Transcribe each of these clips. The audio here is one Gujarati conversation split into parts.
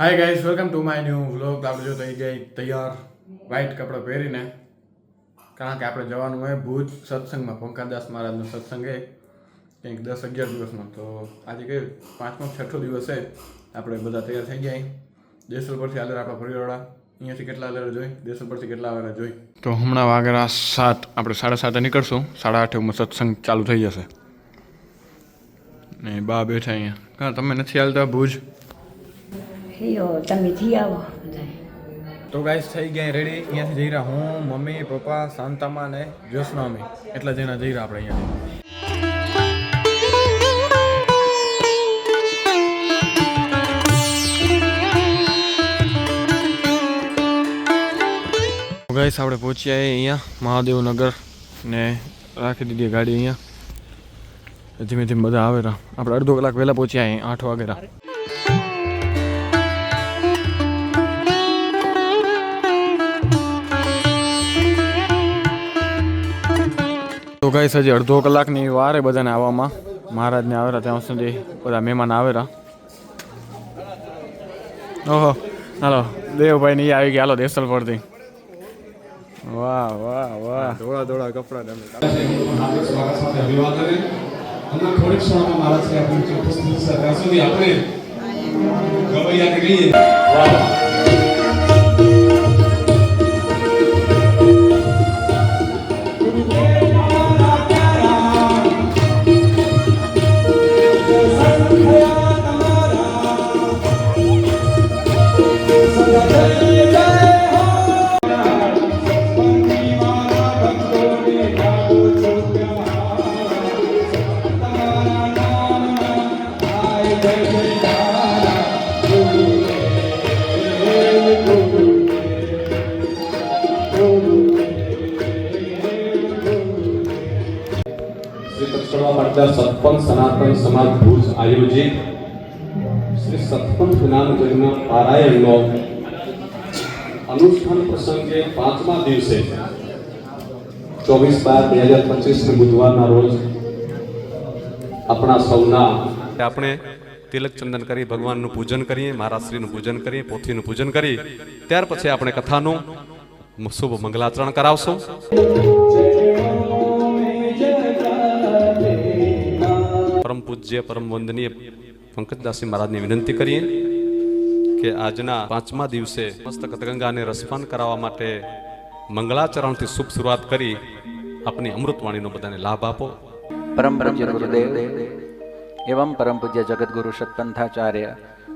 Hi guys welcome to my new vlog આપણે જો થઈ ગઈ તૈયાર વ્હાઈટ કપડાં પહેરીને. કારણ કે આપણે જવાનું હોય ભુજ સત્સંગમાં. પંકજદાસ મહારાજનો સત્સંગ એ. કંઈક દસ અગિયાર દિવસમાં તો આજે કઈ પાંચમો છઠ્ઠો દિવસ છે. આપણે બધા તૈયાર થઈ ગયા દેસલ પરથી આલેર આપણા ફરીવાળા અહીંયાથી કેટલા આલેર જોઈ? દેસલ પરથી કેટલા આગળ જોઈ? તો હમણાં વાગરા સાત, આપણે સાડા સાતે નીકળશું. સાડા આઠે સત્સંગ ચાલુ થઈ જશે. ને બા બેઠા અહીંયા. કાં તમે નથી હાલતા ભુજ? હેયો તમે થઈ આવો તો ગાઈસ થઈ ગયા રેડી અહીંયાથી જઈ રહ્યા હું, મમ્મી, પપ્પા શાંતામા ને જ્યોત્સના એટલા જણા જઈ રહ્યા આપણે અહીંયાથી. ગાઈસ આપણે પહોંચ્યા અહીંયા, મહાદેવનગર ને રાખી દીધી ગાડી અહીંયા. ધીમે ધીમે બધા આવે રહ્યા. આપણે અડધો કલાક પહેલાં પહોંચ્યા અહીં, આઠ વાગેરા તો ગાઈસ હજી અડધો કલાકની વાર એ બધાને આવવામાં. મહારાજને આવેલા ત્યાં સુધી બધા મહેમાન આવેલા. ઓહો હાલો દેવભાઈ ને આવી ગયા. હાલો દેસલ પરથી વાહ વાહ વાહ. ધોળા ધોળા કપડા હમણાં થોડીક ક્ષણોમાં મહારાજ શ્રી આપણી ઉપસ્થિત ત્યાં સુધી આપણે ગવૈયા કચ્છવા સત્પન સનાતન સમાજ ભુજ આયોજિત શ્રી સતપંથ જ્ઞાન જન્મ પારાયણનો અનુષ્ઠાન પ્રસંગે પાંચમા દિવસે ચોવીસ બાર બે હજાર પચીસ બુધવારના રોજ આપણા સૌના આપણે તિલક ચંદન કરી ભગવાનનું પૂજન કરીએ મહારાજશ્રીનું પૂજન કરીએ પોથીનું પૂજન કરી ત્યાર પછી આપણે કથાનું શુભ મંગલાચરણ કરાવશું પૂજ્ય પરમ વંદનીય પંકજદાસજી મહારાજને વિનંતી કરીએ કે આજના પાંચમા દિવસે મસ્ત કતગંગાને રસપાન કરાવવા માટે મંગળાચરણથી શુભ શરૂઆત કરી આપની અમૃતવાણીનો બધાને લાભ આપો. પરમ પૂજ્ય ગુરુદેવ એવમ પરમ પૂજ્ય જગદગુરુ સત્પંથાચાર્ય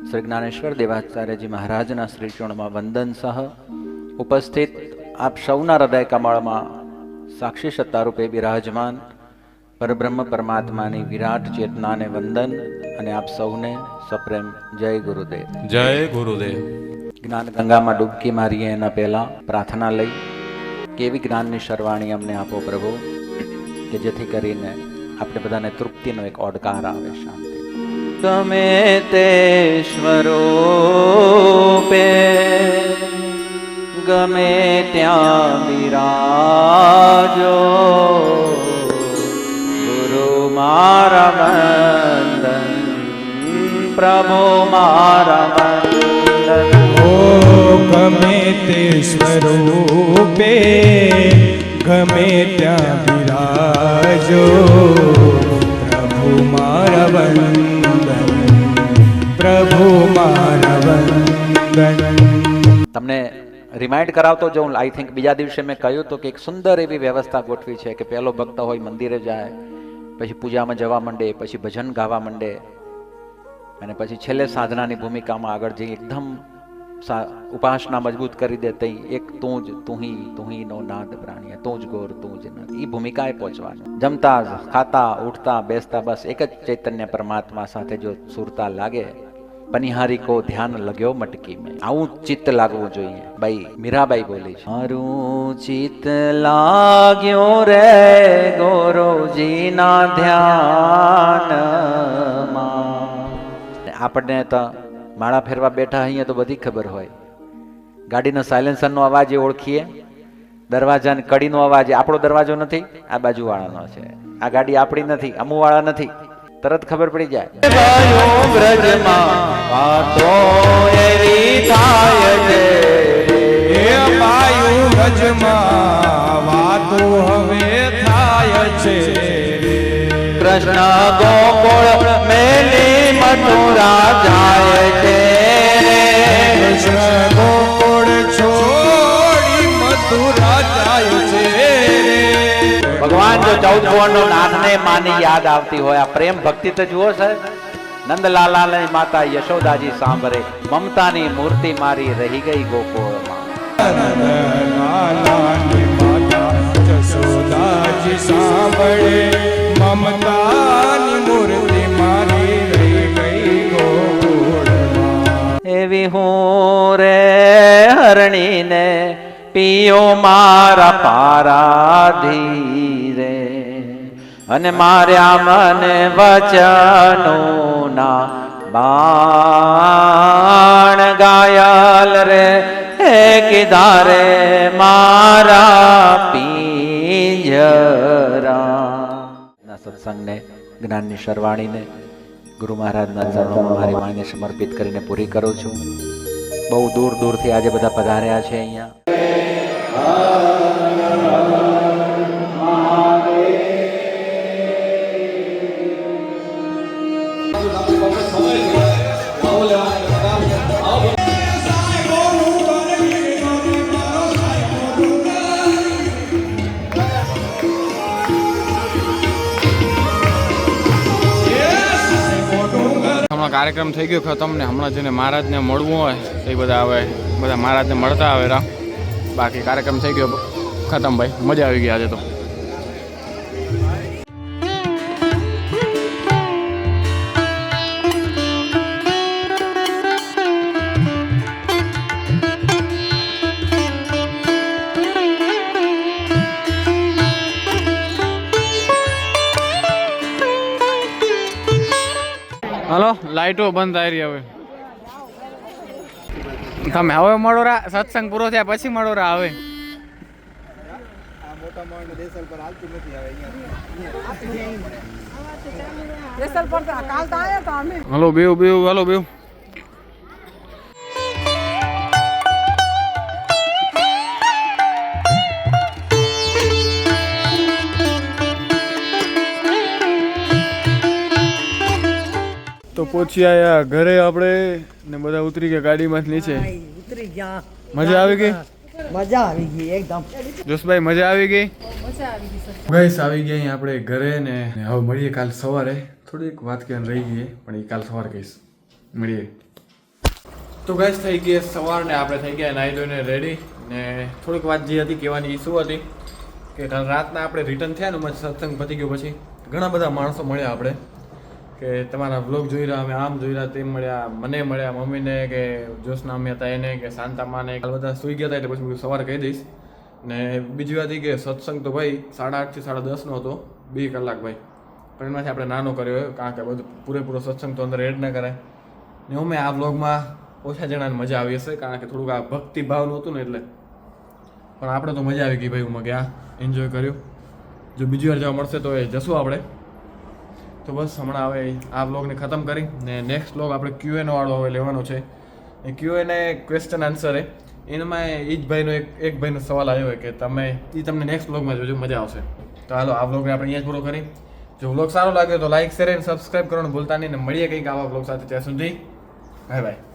શ્રી જ્ઞાનેશ્વર દેવાચાર્યજી મહારાજના શ્રી ચૂર્ણમાં વંદન સહ ઉપસ્થિત આપ સૌના હૃદય કમળમાં સાક્ષી સત્તા રૂપે બિરાજમાન પરબ્રહ્મ પરમાત્માની વિરાટ ચેતનાને વંદન અને આપ સૌને સપ્રેમ. જય ગુરુદેવ. જય ગુરુદેવ. જ્ઞાન ગંગામાં ડૂબકી મારીએ એના પહેલા પ્રાર્થના લઈ. કેવી જ્ઞાનની શરવાણી અમને આપો પ્રભુ કે જેથી કરીને આપણે બધાને તૃપ્તિનો એક ઓડકાર આવે શાંતિ. તમે તે સ્વરૂપે ગમે ત્યાં ગુરુ મારા વંદન પ્રભુ મારા વંદન ઓ ગમે તે સ્વરૂપે ગમે ત્યાં બિરાજો પ્રભુ મારા વંદન પ્રભુ મારા વંદન તમને રિમાઇન્ડ કરાવતો જો આઈ થિંક બીજા દિવસે મેં કહ્યું તો કે એક સુંદર એવી વ્યવસ્થા ગોઠવી છે કે પહેલો ભક્ત હોય મંદિરે જાય પછી પૂજામાં જવા માંડે, પછી ભજન ગાવા માંડે, અને પછી છેલ્લે સાધનાની ભૂમિકામાં આગળ જઈ એકદમ ઉપાસના મજબૂત કરી દે તઈ, એક તું જ તુહી, તુહીનો નાદ પ્રાણીએ, તું જ ગોર, તું જ નાદ. એ ભૂમિકાએ પહોંચવાનું. જમતા ખાતા, ઉઠતા, બેસતા, બસ એક જ ચૈતન્ય પરમાત્મા સાથે જો સુરતા લાગે પનિહારી કો ધ્યાન લગ્યો મટકી મેં. આવું ચિત્ત લાગવું જોઈએ. બાઈ મીરાબાઈ બોલી છે. મારું ચિત્ત લાગ્યો રે ગોરોજીના ધ્યાનમાં. આપણને તો માળા ફેરવા બેઠા અહીંયા તો બધી ખબર હોય. ગાડીનો સાયલેન્સરનો અવાજ એ ઓળખીએ. દરવાજાને કડીનો અવાજ. આપણો દરવાજો નથી આ બાજુ વાળાનો છે. આ ગાડી આપણી નથી અમુ વાળા નથી. તરત ખબર પડી જાય. કૃષ્ણ ગોકુળ મેલી મથુરા જાય છે કૃષ્ણ ગોકુળ છોડી મથુરા જાય છે ભગવાન જો ચૌદ ભુવન નો નાથ માની યાદ આવતી હોય. આ પ્રેમ ભક્તિ તો જુઓ સાહેબ. નંદલાલાની માતા યશોદાજી સાંભળે. મમતાની મૂર્તિ મારી રહી ગઈ ગોકુળમાં. યશોદાજી સાંભળે. મમતાની મૂર્તિ મારી રહી ગઈ ગોકુળમાં. એવી હું રે હરણીને પિયો મારા પારાધીરે અને માર્યા મને વચનો ના બાણ ગાયલ રે. હે કિધારે મારા પિંજરા. સત્સંગને જ્ઞાનની શરવાણીને ગુરુ મહારાજના ચરણોમાં મારી વાણીને સમર્પિત કરીને પૂરી કરું છું. બહુ દૂર દૂરથી આજે બધા પધાર્યા છે અહીંયા. કાર્યક્રમ થઈ ગયો ખતમ ને હમણાં જેને મહારાજને મળવું હોય, એ બધા આવે બધા મહારાજને મળતા આવે રા બાકી કાર્યક્રમ થઈ ગયો ખતમ ભાઈ, મજા આવી ગઈ આજે તો. હલો લાઈટો બંધ આવી રહી હવે. તમે હવે મળો રા સત્સંગ પૂરો થયા પછી મળો રા હવે હલો બેવ બેવ હલો બેવ તો પહોંચી આયા ઘરે આપણે ને બધા ઉતરી ગયા ગાડીમાંથી નીચે. ઉતરી ગયા. મજા આવી ગઈ? મજા આવી ગઈ એકદમ. જોશભાઈ મજા આવી ગઈ? ગાઈસ આવી ગયા અહીં આપણે ઘરે ને હવે મળીએ કાલ સવારે. થોડીક વાત કહેવાની રહી ગઈ પણ એ કાલ સવારે કહીશ. મળીએ. તો ગાઈસ થઈ ગઈ સવારને આપણે થઈ ગયા નાહી ધોઈને રેડી ને થોડીક વાત જે હતી કહેવાની એ શું હતી? કે રાતના આપણે રિટર્ન થયા ને સત્સંગ પતી ગયો પછી ઘણા બધા માણસો મળ્યા આપણે. કે તમારા વ્લોગ જોઈ રહ્યા, અમે આમ જોઈ રહ્યા, તેમ મળ્યા, મને મળ્યા, મમ્મીને કે જોશના અમે હતા એને કે શાંતામાને, કાલ બધા સુઈ ગયા હતા એટલે પછી હું સવાર કહી દઈશ. ને બીજી વાત એ કે સત્સંગ તો ભાઈ સાડા આઠથી સાડા દસનો હતો, બે કલાક ભાઈ. પણ એમાંથી આપણે નાનો કર્યો કારણ કે બધું પૂરેપૂરો સત્સંગ તો અંદર એડ ના કરાય. ને અમે આ વ્લોગમાં ઓછા જણાને મજા આવી હશે, કારણ કે થોડુંક આ ભક્તિ ભાવનું હતું ને એટલે. પણ આપણે તો મજા આવી ગઈ ભાઈ હું. ગયા એન્જોય કર્યું. જો બીજી વાર જવા મળશે તો એ જશું આપણે. તો બસ હમણાં હવે આ બ્લોગને ખતમ કરી ને નેક્સ્ટ બ્લોગ આપણે ક્યુએનો વાળો હવે લેવાનો છે. એ ક્યુએને ક્વેશ્ચન આન્સર એ. એનામાં એ જ ભાઈનો એક એક ભાઈનો સવાલ આવ્યો હોય કે તમે એ તમને નેક્સ્ટ બ્લોગમાં જોજો, મજા આવશે. તો હાલો, આ બ્લોગને આપણે અહીંયા જ પૂરો કરી. જો બ્લોગ સારો લાગ્યો તો લાઇક શેર અને સબસ્ક્રાઈબ કરવાનું ભૂલતા નહીં ને મળીએ કંઈક આવા બ્લોગ સાથે ત્યાં સુધી. Bye bye